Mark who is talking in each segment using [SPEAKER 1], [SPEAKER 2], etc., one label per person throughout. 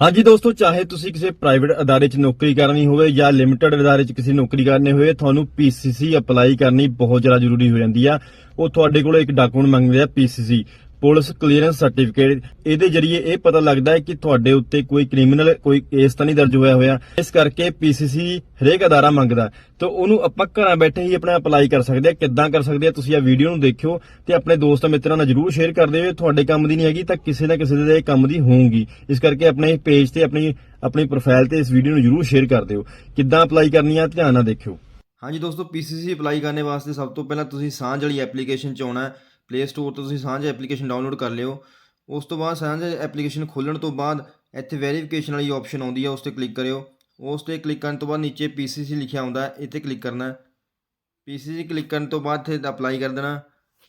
[SPEAKER 1] ਹਾਂਜੀ ਦੋਸਤੋ, ਚਾਹੇ ਤੁਸੀਂ ਕਿਸੇ ਪ੍ਰਾਈਵੇਟ ਅਦਾਰੇ 'ਚ ਨੌਕਰੀ ਕਰਨੀ ਹੋਵੇ ਜਾਂ ਲਿਮਟਿਡ ਅਦਾਰੇ 'ਚ ਕਿਸੇ ਨੌਕਰੀ ਕਰਨੀ ਹੋਵੇ, ਤੁਹਾਨੂੰ ਪੀਸੀਸੀ ਅਪਲਾਈ ਕਰਨੀ ਬਹੁਤ ਜ਼ਿਆਦਾ ਜ਼ਰੂਰੀ ਹੋ ਜਾਂਦੀ ਆ। ਉਹ ਤੁਹਾਡੇ ਕੋਲ ਇੱਕ ਡਾਕੂਮੈਂਟ ਮੰਗਦੇ ਆ ਪੀਸੀਸੀ ਪੁਲਿਸ ਕਲੀਅਰੈਂਸ ਸਰਟੀਫਿਕੇਟ ਇਹਦੇ ਜਰੀਏ ਇਹ ਪਤਾ ਲੱਗਦਾ ਹੈ ਕਿ ਤੁਹਾਡੇ ਉੱਤੇ ਕੋਈ ਕ੍ਰਿਮੀਨਲ ਕੋਈ ਕੇਸ ਤਾਂ ਨਹੀਂ ਦਰਜ ਹੋਇਆ ਹੋਇਆ। ਇਸ ਕਰਕੇ ਪੀਸੀਸੀ ਹਰੇਕ ਅਦਾਰਾ ਮੰਗਦਾ ਤਾਂ ਉਹਨੂੰ ਆਪਾਂ ਘਰਾਂ ਬੈਠੇ ਹੀ ਆਪਣਾ ਅਪਲਾਈ ਕਰ ਸਕਦੇ ਆ ਕਿੱਦਾਂ ਕਰ ਸਕਦੇ ਆ ਤੁਸੀਂ ਇਹ ਵੀਡੀਓ ਨੂੰ ਦੇਖਿਓ ਤੇ ਆਪਣੇ ਦੋਸਤਾਂ ਮਿੱਤਰਾਂ ਨਾਲ ਜਰੂਰ ਸ਼ੇਅਰ ਕਰ ਦਿਓ। ਤੁਹਾਡੇ ਕੰਮ ਦੀ ਨਹੀਂ ਹੈਗੀ ਤਾਂ ਕਿਸੇ ਨਾ ਕਿਸੇ ਦੇ ਕੰਮ ਦੀ ਹੋਊਗੀ। ਇਸ ਕਰਕੇ ਆਪਣੇ ਪੇਜ ਤੇ ਆਪਣੀ ਆਪਣੀ ਪ੍ਰੋਫਾਈਲ ਤੇ ਇਸ ਵੀਡੀਓ ਨੂੰ ਜਰੂਰ ਸ਼ੇਅਰ ਕਰ ਦਿਓ। ਕਿੱਦਾਂ ਅਪਲਾਈ ਕਰਨੀ ਆ, ਧਿਆਨ ਨਾਲ ਦੇਖਿਓ।
[SPEAKER 2] ਹਾਂਜੀ ਦੋਸਤੋ ਪੀਸੀਸੀ ਅਪਲਾਈ ਕਰਨ ਵਾਸਤੇ ਸਭ ਤੋਂ ਪਹਿਲਾਂ ਤੁਸੀਂ ਸਾਂਝ ਵਾਲੀ ਐਪਲੀਕੇਸ਼ਨ ਚ ਆਉਣਾ ਹੈ। ਪਲੇ ਸਟੋਰ ਤੋਂ ਤੁਸੀਂ ਸਾਂਝ ਐਪਲੀਕੇਸ਼ਨ ਡਾਊਨਲੋਡ ਕਰ ਲਿਓ। ਉਸ ਤੋਂ ਬਾਅਦ ਸਾਂਝ ਐਪਲੀਕੇਸ਼ਨ ਖੋਲ੍ਹਣ ਤੋਂ ਬਾਅਦ ਇੱਥੇ ਵੈਰੀਫਿਕੇਸ਼ਨ ਵਾਲੀ ਆਪਸ਼ਨ ਆਉਂਦੀ ਹੈ ਉਸ ਤੇ ਕਲਿੱਕ ਕਰਿਓ। ਉਸ ਤੇ ਕਲਿੱਕ ਕਰਨ ਤੋਂ ਬਾਅਦ ਨੀਚੇ ਪੀਸੀਸੀ ਲਿਖਿਆ ਆਉਂਦਾ ਇੱਥੇ ਕਲਿੱਕ ਕਰਨਾ। ਪੀਸੀਸੀ ਕਲਿੱਕ ਕਰਨ ਤੋਂ ਬਾਅਦ ਇੱਥੇ ਅਪਲਾਈ ਕਰ ਦੇਣਾ।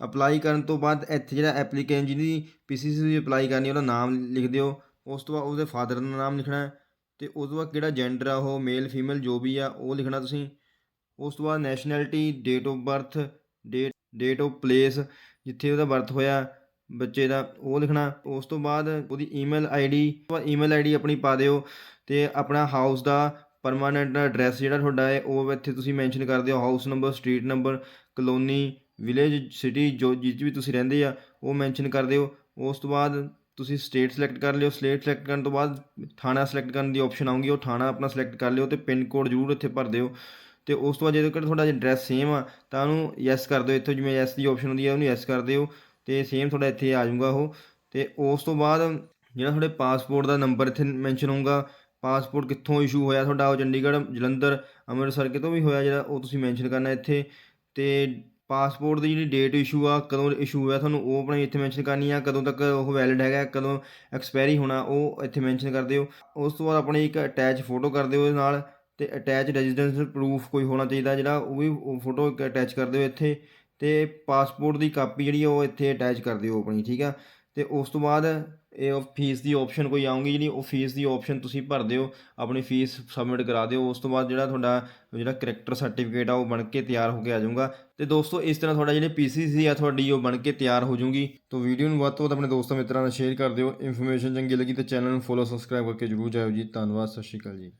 [SPEAKER 2] ਅਪਲਾਈ ਕਰਨ ਤੋਂ ਬਾਅਦ ਇੱਥੇ ਜਿਹੜਾ ਐਪਲੀਕੈਂਟ ਜਿਹਦੀ ਪੀਸੀਸੀ ਦੀ ਅਪਲਾਈ ਕਰਨੀ, ਉਹਦਾ ਨਾਮ ਲਿਖ ਦਿਓ। ਉਸ ਤੋਂ ਬਾਅਦ ਉਹਦੇ ਫਾਦਰ ਦਾ ਨਾਮ ਲਿਖਣਾ। ਹੈ ਤੇ ਉਸ ਤੋਂ ਬਾਅਦ ਕਿਹੜਾ ਜੈਂਡਰ ਆ ਉਹ ਮੇਲ ਫੀਮੇਲ ਜੋ ਵੀ ਆ, ਉਹ ਲਿਖਣਾ ਤੁਸੀਂ। ਉਸ ਤੋਂ ਬਾਅਦ nationality date of birth date date of place ਜਿੱਥੇ ਉਹਦਾ ਬਰਥ ਹੋਇਆ, ਬੱਚੇ ਦਾ, ਉਹ ਲਿਖਣਾ। ਉਸ ਤੋਂ ਬਾਅਦ ਉਹਦੀ ਈਮੇਲ ਆਈਡੀ ਈਮੇਲ ਆਈਡੀ ਆਪਣੀ ਪਾ ਦਿਓ ਤੇ ਆਪਣਾ ਹਾਊਸ ਦਾ ਪਰਮਾਨੈਂਟ ਐਡਰੈਸ ਜਿਹੜਾ ਤੁਹਾਡਾ ਹੈ, ਉਹ ਇੱਥੇ ਤੁਸੀਂ ਮੈਂਸ਼ਨ ਕਰ ਦਿਓ। House number street number colony village city ਜੋ ਜਿਸ ਵੀ ਤੁਸੀਂ ਰਹਿੰਦੇ ਆ, ਉਹ ਮੈਂਸ਼ਨ ਕਰ ਦਿਓ। ਉਸ ਤੋਂ ਬਾਅਦ ਤੁਸੀਂ ਸਟੇਟ ਸਿਲੈਕਟ ਕਰ ਲਿਓ। ਸਟੇਟ ਸਿਲੈਕਟ ਕਰਨ ਤੋਂ ਬਾਅਦ ਥਾਣਾ ਸਿਲੈਕਟ ਕਰਨ ਦੀ ਆਪਸ਼ਨ ਆਉਂਗੀ ਉਹ ਥਾਣਾ ਆਪਣਾ ਸਿਲੈਕਟ ਕਰ ਲਿਓ ਤੇ ਪਿੰਨ ਕੋਡ ਜ਼ਰੂਰ ਇੱਥੇ ਭਰ ਦਿਓ। ਤੇ ਉਸ ਤੋਂ ਬਾਅਦ ਜਦੋਂ ਕਿ ਤੁਹਾਡਾ ਐਡਰੈਸ ਸੇਮ ਆ, ਤਾਂ ਉਹਨੂੰ ਯੈਸ ਕਰ ਦਿਓ। ਇੱਥੋਂ ਜਿਵੇਂ ਯੈਸ ਦੀ ਆਪਸ਼ਨ ਹੁੰਦੀ ਹੈ ਉਹਨੂੰ ਯੈਸ ਕਰ ਦਿਓ। ਤੇ ਸੇਮ ਤੁਹਾਡਾ ਇੱਥੇ ਆ ਜਾਊਗਾ ਉਹ। ਤੇ ਉਸ ਤੋਂ ਬਾਅਦ ਜਿਹੜਾ ਤੁਹਾਡੇ ਪਾਸਪੋਰਟ ਦਾ ਨੰਬਰ ਇੱਥੇ ਮੈਂਸ਼ਨ ਹੋਊਗਾ ਪਾਸਪੋਰਟ ਕਿੱਥੋਂ ਇਸ਼ੂ ਹੋਇਆ ਤੁਹਾਡਾ, ਉਹ ਚੰਡੀਗੜ੍ਹ, ਜਲੰਧਰ, ਅੰਮ੍ਰਿਤਸਰ ਕਿਤੋਂ ਵੀ ਹੋਇਆ ਜਿਹੜਾ ਉਹ ਤੁਸੀਂ ਮੈਂਸ਼ਨ ਕਰਨਾ ਇੱਥੇ। ਤੇ ਪਾਸਪੋਰਟ ਦੀ ਜਿਹੜੀ ਡੇਟ ਇਸ਼ੂ ਆ, ਕਦੋਂ ਇਸ਼ੂ ਹੋਇਆ ਤੁਹਾਨੂੰ, ਉਹ ਆਪਣੀ ਇੱਥੇ ਮੈਂਸ਼ਨ ਕਰਨੀ ਆ। ਕਦੋਂ ਤੱਕ ਉਹ ਵੈਲਿਡ ਹੈਗਾ, ਕਦੋਂ ਐਕਸਪਾਇਰੀ ਹੋਣਾ, ਉਹ ਇੱਥੇ ਮੈਂਸ਼ਨ ਕਰ ਦਿਓ। ਉਸ ਤੋਂ ਬਾਅਦ ਆਪਣੀ ਇੱਕ ਅਟੈਚ ਫੋਟੋ ਕਰ ਦਿਓ ਇਹਦੇ ਨਾਲ। ਤੇ ਅਟੈਚ ਰੈਜ਼ੀਡੈਂਸ ਪ੍ਰੂਫ ਕੋਈ ਹੋਣਾ ਚਾਹੀਦਾ ਜਿਹੜਾ, ਉਹ ਵੀ ਫੋਟੋ ਅਟੈਚ ਕਰ ਦਿਓ ਇੱਥੇ ਤੇ ਪਾਸਪੋਰਟ ਦੀ ਕਾਪੀ ਜਿਹੜੀ ਆ, ਉਹ ਇੱਥੇ ਅਟੈਚ ਕਰ ਦਿਓ ਆਪਣੀ, ਠੀਕ ਆ? ਤੇ ਉਸ ਤੋਂ ਬਾਅਦ ਇਹ ਫੀਸ ਦੀ ਆਪਸ਼ਨ ਕੋਈ ਆਉਂਗੀ ਜਿਹੜੀ, ਉਹ ਫੀਸ ਦੀ ਆਪਸ਼ਨ ਤੁਸੀਂ ਭਰ ਦਿਓ, ਆਪਣੀ ਫੀਸ ਸਬਮਿਟ ਕਰਾ ਦਿਓ, ਉਸ ਤੋਂ ਬਾਅਦ ਜਿਹੜਾ ਤੁਹਾਡਾ ਜਿਹੜਾ ਕਰੈਕਟਰ ਸਰਟੀਫਿਕੇਟ ਆ, ਉਹ ਬਣ ਕੇ ਤਿਆਰ ਹੋ ਕੇ ਆ ਜਾਊਗਾ। ਤੇ ਦੋਸਤੋ, ਇਸ ਤਰ੍ਹਾਂ ਤੁਹਾਡਾ ਜਿਹੜੇ ਪੀਸੀਸੀ ਆ, ਤੁਹਾਡੀ ਉਹ ਬਣ ਕੇ ਤਿਆਰ ਹੋ ਜਾਊਗੀ। ਤਾਂ ਵੀਡੀਓ ਨੂੰ ਵੱਧ ਤੋਂ ਵੱਧ ਆਪਣੇ ਦੋਸਤਾਂ ਮਿੱਤਰਾਂ ਨਾਲ ਸ਼ੇਅਰ ਕਰ ਦਿਓ। ਇਨਫੋਰਮੇਸ਼ਨ ਚੰਗੀ ਲੱਗੀ ਤਾਂ ਚੈਨਲ ਨੂੰ ਫੋਲੋ ਸਬਸਕ੍ਰਾਈਬ ਕਰਕੇ ਜਰੂਰ ਜਾਇਓ ਜੀ। ਧੰਨਵਾਦ, ਸਤਿ ਸ਼੍ਰੀ ਅਕਾਲ ਜੀ।